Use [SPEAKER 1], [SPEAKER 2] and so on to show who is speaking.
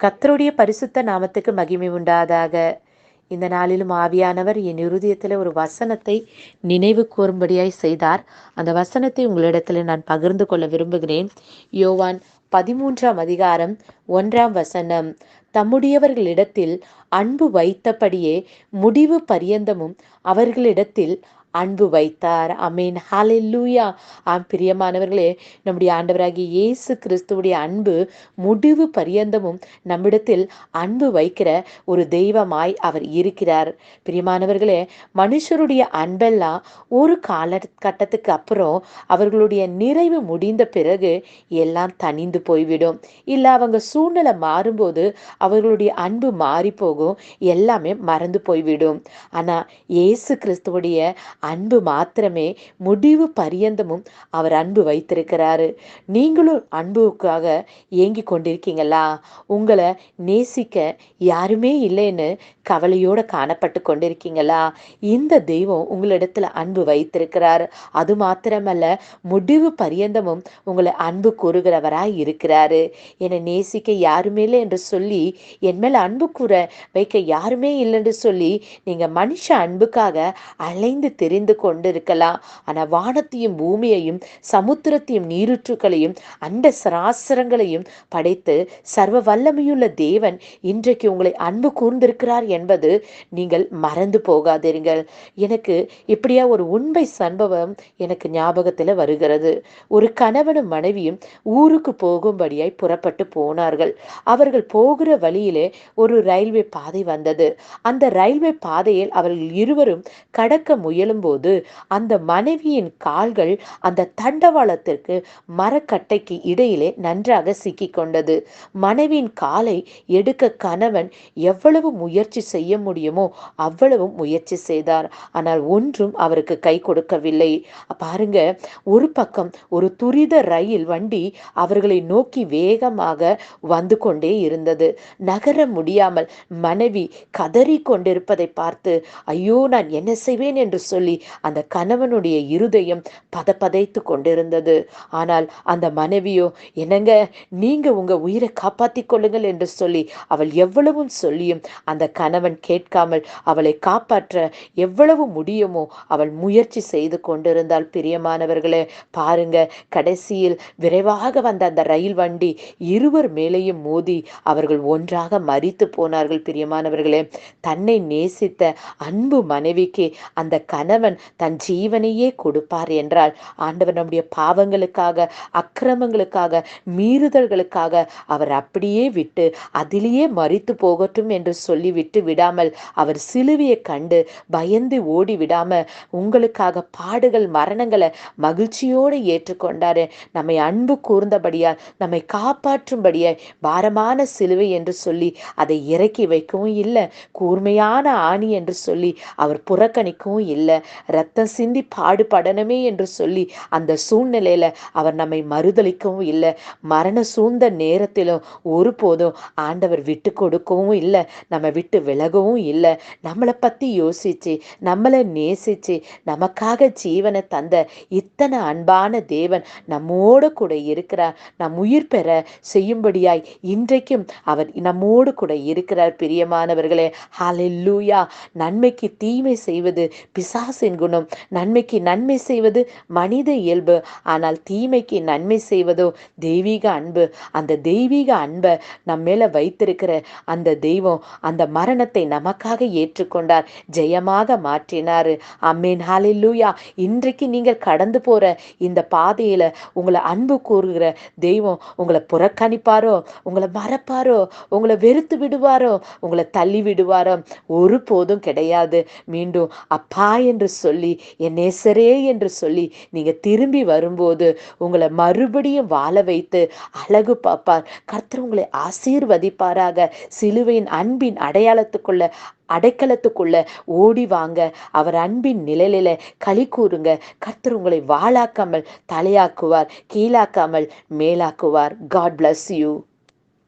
[SPEAKER 1] கத்தருடைய பரிசுத்த நாமத்துக்கு மகிமை உண்டாதாக. இந்த நாளிலும் ஆவியானவர் என் இருதயத்தில் ஒரு வசனத்தை நினைவு கூறும்படியாய் செய்தார். அந்த வசனத்தை உங்களிடத்தில் நான் பகிர்ந்து கொள்ள விரும்புகிறேன். யோவான் பதிமூன்றாம் அதிகாரம் ஒன்றாம் வசனம். தம்முடையவர்களிடத்தில் அன்பு வைத்தபடியே முடிவு பரியந்தமும் அவர்களிடத்தில் அன்பு வைத்தார். அமீன் ஹalleluya. ஆம் பிரியமானவர்களே நம்முடைய ஆண்டவராகிய இயேசு கிறிஸ்துவுடைய அன்பு முடிவு பரியந்தமும் நம்மிடத்தில் அன்பு வைக்கிற ஒரு தெய்வமாய் அவர் இருக்கிறார். பிரியமானவர்களே மனுஷருடைய அன்பெல்லாம் ஒரு காலகட்டத்துக்கு அப்புறம் அவர்களுடைய நிறைவு முடிந்த பிறகு எல்லாம் தனிந்து போய்விடும். இல்லை அவங்க சூழ்நிலை மாறும்போது அவர்களுடைய அன்பு மாறி போகும் எல்லாமே மறந்து போய்விடும். ஆனால் இயேசு கிறிஸ்துவுடைய அன்பு மாத்திரமே முடிவு பரியந்தமும் அவர் அன்பு வைத்திருக்கிறாரு. நீங்களும் அன்புக்காக ஏங்கி கொண்டிருக்கீங்களா? உங்களை நேசிக்க யாருமே இல்லைன்னு கவலையோட காணப்பட்டு கொண்டிருக்கீங்களா? இந்த தெய்வம் உங்களிடத்துல அன்பு வைத்திருக்கிறார். அது மாத்திரமல்ல முடிவு பரியந்தமும் உங்களை அன்பு கூறுகிறவராய் இருக்கிறாரு. என்னை நேசிக்க யாருமே இல்லை என்று சொல்லி என் மேல அன்பு கூற வைக்க யாருமே இல்லைன்னு சொல்லி நீங்க மனுஷ அன்புக்காக அலைந்து தெரிந்து கொண்டிருக்கலாம். ஆனால் வானத்தையும் பூமியையும் சமுத்திரத்தையும் நீருற்றுக்களையும் அண்ட சராசரங்களையும் படைத்து சர்வ வல்லமையுள்ள தேவன் இன்றைக்கு உங்களை அன்பு கூர்ந்திருக்கிறார் என்பது நீங்கள் மறந்து போகாதீர்கள். எனக்கு இப்படியா ஒரு உண்மை சம்பவம் எனக்கு ஞாபகத்தில் வருகிறது. ஒரு கணவனும் மனைவியும் ஊருக்கு போகும்படியாய் புறப்பட்டு போனார்கள். அவர்கள் போகிற வழியிலே ஒரு ரயில்வே பாதை வந்தது. அந்த ரயில்வே பாதையில் அவர்கள் இருவரும் கடக்க முயலும் வரும்போது அந்த மனைவியின் கால்கள் அந்த தண்டவாளத்திற்கு மரக்கட்டைக்கு இடையிலே நன்றாக சிக்கி கொண்டது மனைவியின் காலை எடுக்க கணவன் எவ்வளவு முயற்சி செய்ய முடியுமோ அவ்வளவு முயற்சி செய்தார். ஆனால் ஒன்றும் அவருக்கு கை கொடுக்கவில்லை. பாருங்க ஒரு பக்கம் ஒரு துரித ரயில் வண்டி அவர்களை நோக்கி வேகமாக வந்து கொண்டே இருந்தது. நகர முடியாமல் மனைவி கதறி கொண்டிருப்பதை பார்த்து ஐயோ நான் என்ன செய்வேன்? என்று சொல்லி சொல்லி அந்த கணவனுடைய இருதயம் பதப்பதைத்து கொண்டிருந்தது. ஆனால் அந்த மனைவியோ என்னங்க நீங்க உங்க உயிரை காப்பாத்தி கொள்ளுங்கள் என்று சொல்லி அவள் எவ்வளவும் சொல்லியும் அந்த கணவன் கேட்காமல் அவளை காப்பாற்ற எவ்வளவு முடியுமோ அவள் முயற்சி செய்து கொண்டிருந்தால் பிரியமானவர்களே பாருங்க கடைசியில் விரைவாக வந்த அந்த ரயில் வண்டி இருவர் மேலேயும் மோதி அவர்கள் ஒன்றாக மறித்து போனார்கள். பிரியமானவர்களே தன்னை நேசித்த அன்பு மனைவிக்கு அந்த கணவன் தன் ஜீவனையே கொடுப்பார் என்றால் ஆண்டவர் நம்முடைய பாவங்களுக்காக அக்கிரமங்களுக்காக மீறுதல்களுக்காக அவர் அப்படியே விட்டு அதிலேயே மறித்து போகட்டும் என்று சொல்லி விட்டு விடாமல் அவர் சிலுவையை கண்டு பயந்து ஓடி விடாம உங்களுக்காக பாடுகள் மரணங்களை மகிழ்ச்சியோடு ஏற்றுக்கொண்டாரு. நம்மை அன்பு கூர்ந்தபடியால் நம்மை காப்பாற்றும்படியாய் பாரமான சிலுவை என்று சொல்லி அதை இறக்கி வைக்கவும் இல்லை. கூர்மையான ஆணி என்று சொல்லி அவர் புறக்கணிக்கவும் இல்லை. ரத்தம் சிந்தி பாடுபடணுமே என்று சொல்லி அந்த சூழ்நிலையில அவர் நம்மை மறுதளிக்கவும் இல்லை. மரண சூழ்ந்த நேரத்திலும் ஒருபோதும் ஆண்டவர் விட்டு கொடுக்கவும் இல்லை. நம்ம விட்டு விலகவும் இல்லை. நம்மளை பத்தி யோசிச்சு நம்மளை நேசிச்சு நமக்காக ஜீவனை தந்த இத்தனை அன்பான தேவன் நம்மோடு கூட இருக்கிறார். நம் உயிர் பெற செய்யும்படியாய் இன்றைக்கும் அவர் நம்மோடு கூட இருக்கிறார் பிரியமானவர்களே. ஹாலெல்லூயா நன்மைக்கு தீமை செய்வது பிசா பிசாசின் குணம். நன்மைக்கு நன்மை செய்வது மனித இயல்பு. ஆனால் தீமைக்கு நன்மை செய்வதோ தெய்வீக அன்பு. அந்த தெய்வீக அன்பை நம்ம மேல வைத்திருக்கிற அந்த தெய்வம் அந்த மரணத்தை நமக்காக ஏற்றுக்கொண்டார். ஜெயமாக மாற்றினாரு. அம்மேன் ஹாலில்லூயா இன்றைக்கு நீங்கள் கடந்து போற இந்த பாதையில உங்களை அன்பு கூறுகிற தெய்வம் உங்களை புறக்கணிப்பாரோ உங்களை மறப்பாரோ உங்களை வெறுத்து விடுவாரோ உங்களை தள்ளி விடுவாரோ ஒருபோதும் கிடையாது. மீண்டும் அப்பா என்று சொல்லி என் நேசரே என்று சொல்லி நீங்கள் திரும்பி வரும்போது உங்களை மறுபடியும் வாழ வைத்து அழகு பார்ப்பார். கர்த்தர் உங்களை ஆசீர்வதிப்பாராக. சிலுவையின் அன்பின் அடையாளத்துக்குள்ள அடைக்கலத்துக்குள்ள ஓடி வாங்க. அவர் அன்பின் நிழலில களி கூறுங்க. கர்த்தர் உங்களை வாழாக்காமல் தலையாக்குவார் கீழாக்காமல் மேலாக்குவார். God bless you